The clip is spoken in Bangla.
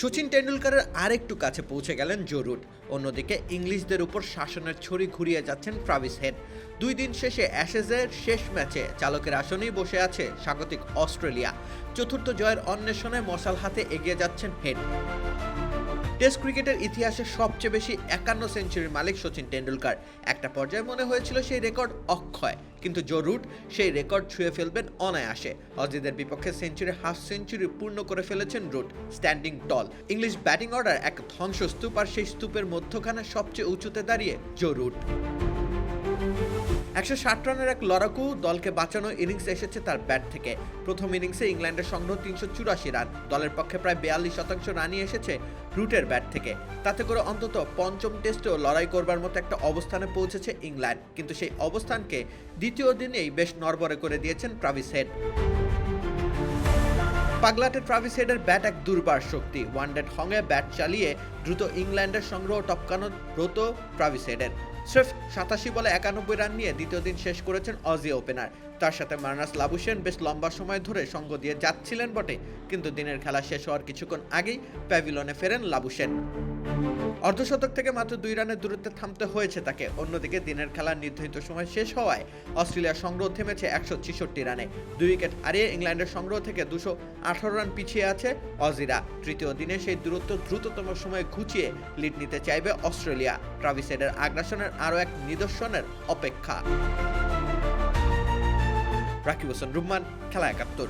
সচিন টেন্ডুলকারের আরেকটু কাছে পৌঁছে গেলেন জরুর অন্যদিকে ইংলিশদের উপর শাসনের ছড়ি ঘুরিয়ে যাচ্ছেন ট্রাভিস হেড। দুই দিন শেষে অ্যাশেজের শেষ ম্যাচে চালকের আসনেই বসে আছে স্বাগতিক অস্ট্রেলিয়া। চতুর্থ জয়ের অন্বেষণে মশাল হাতে এগিয়ে যাচ্ছেন হেড। টেস্ট ক্রিকেটের ইতিহাসে সবচেয়ে বেশি একান্ন সেঞ্চুরির মালিক সচিন টেন্ডুলকার একটা পর্যায়ে মনে হয়েছিল সেই রেকর্ড অক্ষয়, কিন্তু জো রুট সেই রেকর্ড ছুঁয়ে ফেলবেন অনায়াসে। অজিদের বিপক্ষে সেঞ্চুরি, হাফ সেঞ্চুরি পূর্ণ করে ফেলেছেন Root, standing tall. English batting order এক ধ্বংসস্তূপ, আর সেই স্তূপের মধ্যখানে সবচেয়ে উঁচুতে দাঁড়িয়ে জো রুট। একশো ষাট রানের এক লড়াকু দলকে বাঁচানো ইনিংস এসেছে তার ব্যাট থেকে। প্রথম ইনিংসে ইংল্যান্ডের সংগ্রহ তিনশো চুরাশি রান। দলের পক্ষে প্রায় বিয়াল্লিশ শতাংশ রানই এসেছে রুটের ব্যাট থেকে। তাতে করে অন্তত পঞ্চম টেস্টেও লড়াই করবার মতো একটা অবস্থানে পৌঁছেছে ইংল্যান্ড। কিন্তু সেই অবস্থানকে দ্বিতীয় দিনেই বেশ নড়বড়ে করে দিয়েছেন ট্রাভিস হেড। পাগলাটে ট্রাভিস হেডের ব্যাট এক দুর্বার শক্তি। ওয়ান ওয়ানডেড হংয়ে ব্যাট চালিয়ে দ্রুত ইংল্যান্ডের সংগ্রহ টপকানো ব্রত ট্রাভিস হেডের। স্রেফ সাতাশি বলে একানব্বই রান নিয়ে দ্বিতীয় দিন শেষ করেছেন অজি ওপেনার তার সাথে মার্নাস লাবুসেন বেশ লম্বা সময় ধরে সঙ্গ দিয়ে যাচ্ছিলেন বটে, কিন্তু দিনের খেলা শেষ হওয়ার কিছুক্ষণ আগেই প্যাভিলনে ফেরেন লাবুসেন অর্ধশতক থেকে মাত্র দুই রানের দূরত্বে থামতে হয়েছে তাকে। অন্যদিকে দিনের খেলার নির্ধারিত সময় শেষ হওয়ায় অস্ট্রেলিয়ার সংগ্রহ থেমেছে একশো ছেষট্টি রানে। দুই উইকেট হারিয়ে ইংল্যান্ডের সংগ্রহ থেকে দুশো আঠারো রান পিছিয়ে আছে অজিরা। তৃতীয় দিনে সেই দূরত্ব দ্রুততম সময়ে ঘুচিয়ে লিড নিতে চাইবে অস্ট্রেলিয়া। ট্রাভিসেডের আগ্রাসনের আরও এক নিদর্শনের অপেক্ষা। রাকিব হোসেন, রুম্মান, খেলা একাত্তর।